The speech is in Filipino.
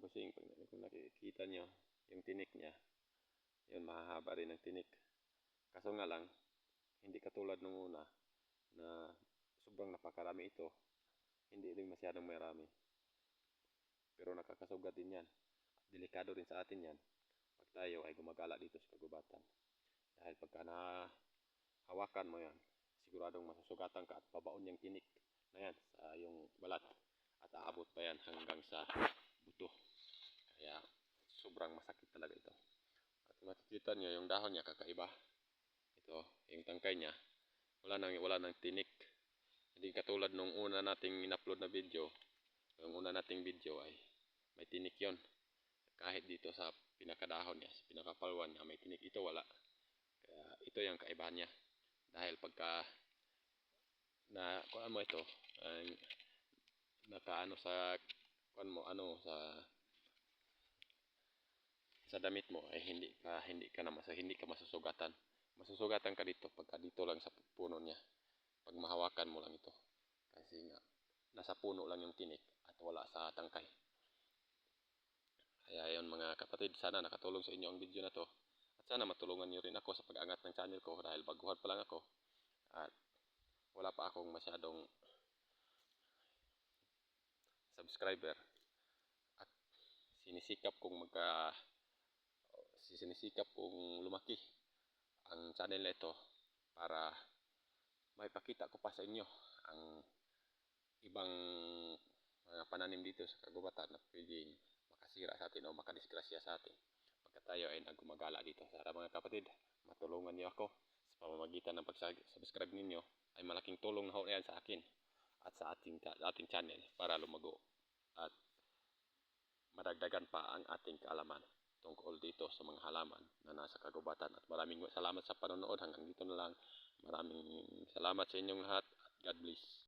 busing, pag kung nakikita nyo, yung tinik niya, yun, mahahaba rin ang tinik. Kaso nga lang, hindi katulad nung una, na sobrang napakarami ito, hindi rin masyadong marami. Pero nakakasugat din yan. Delikado rin sa atin yan, pag tayo ay gumagala dito sa kagubatan. Dahil pagka nahawakan mo yan, siguradong masusugatan ka at babaon yung tinik na yan sa yung balat at aabot pa yan hanggang sa sobrang masakit talaga ito. At makikita nyo yung dahon niya kakaiba. Ito, yung tangkay niya. Wala nang, wala nang tinik. Hindi katulad nung una nating in-upload na video. Yung una nating video ay may tinik yon Kahit dito sa pinakadahon niya, sa pinakapalwan niya, may tinik. Ito wala. Kaya ito yung kaibahan niya. Dahil pagka na kuan mo ito, ang nakaano sa kuan mo ano sa sa damit mo ay hindi ka hindi ka na masa, hindi ka masusugatan. Masusugatan ka dito pagka dito lang sa puno niya. Pag mahawakan mo lang ito. Kasi nga nasa puno lang yung tinik at wala sa tangkay. Kaya yun mga kapatid, sana nakatulong sa inyo ang video na to. At sana matulungan niyo rin ako sa pag-angat ng channel ko dahil baguhan pa lang ako. At wala pa akong masyadong subscriber at sinisikap kong magka sinisikap kong lumaki ang channel na ito para maipakita ko pa sa inyo ang ibang mga pananim dito sa kagubatan na pwedeng makasira sa atin o makadisgrasya sa atin pagka tayo ay nagumagala dito. Sana mga kapatid, matulungan niyo ako sa pamamagitan ng pag-subscribe ninyo ay malaking tulong na ho yan sa akin at sa ating, ating channel para lumago at madagdagan pa ang ating kaalaman sa mga halaman na nasa kagubatan. At maraming salamat sa panonood. Hanggang dito na lang. Maraming salamat sa inyong lahat at God bless.